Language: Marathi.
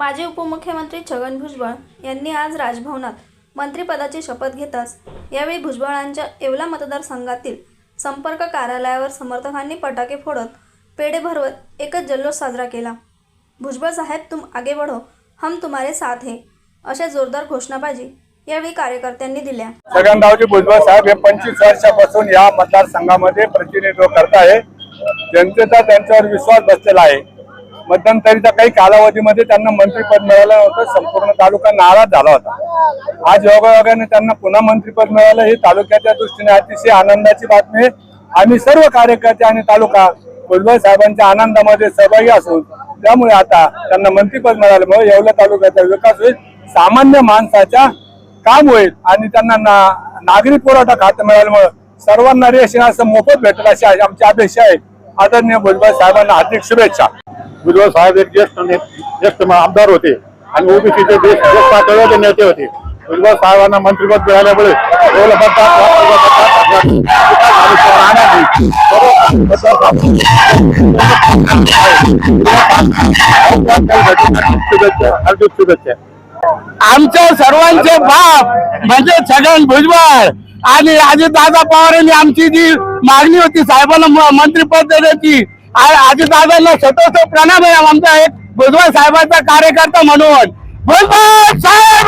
माजी उपमुख्यमंत्री छगन भुजबळ यांनी आज राजभवनात मंत्रिपदाची शपथ घेताच यावेळी भुजबळांच्या येवला मतदारसंघातील संपर्क कार्यालयावर समर्थकांनी फटाके फोडत पेढे भरवत एकच जल्लोष साजरा केला. भुजबळ साहेब तुम आगे बढ़ो हम तुम्हारे साथ हे अशा जोरदार घोषणाबाजी यावेळी कार्यकर्त्यांनी दिल्या. छगनरावजी भुजबळ साहेब हे पंचवीस वर्षापासून या मतदारसंघामध्ये प्रतिनिधित्व करत आहे जनतेचा त्यांच्यावर विश्वास बसलेला आहे. मध्यंतरीच्या काही कालावधीमध्ये त्यांना मंत्रीपद मिळालं होतं संपूर्ण तालुका नाराज झाला होता. आज योगायोगाने त्यांना पुन्हा मंत्रीपद मिळालं. ही तालुक्याच्या दृष्टीने अतिशय आनंदाची बातमी आहे. आम्ही सर्व कार्यकर्ते आणि तालुका भुजबळ साहेबांच्या आनंदामध्ये सहभागी असून त्यामुळे आता त्यांना मंत्रीपद मिळाल्यामुळे येवला तालुक्याचा विकास होईल. सामान्य माणसाच्या काम होईल आणि त्यांना ना नागरी पुरवठा खातं मिळाल्यामुळे सर्वांना रेशन असं मोफत भेटेल अशी आमची अपेक्षा आहे. आदरणीय भुजबळ साहेबांना हार्दिक शुभेच्छा. भुजबळ साहेब एक ज्येष्ठ ज्येष्ठ आमदार होते आणि ओबीसीचे देश देश पातळीवरचे नेते होते. भुजबळ साहेबांना मंत्रिपद मिळाल्यामुळे हार्दिक शुभेच्छा आमच्या सर्वांचे बाप म्हणजे छगन भुजबळ आणि अजितदादा पवार यांनी आमची जी मागणी होती साहेबांना मंत्रिपद देण्याची आजी साहेबांना स्वतः प्रणाम आहे. आमचा एक भुजबळ साहेबांचा कार्यकर्ता म्हणून. भुजबळ साहेब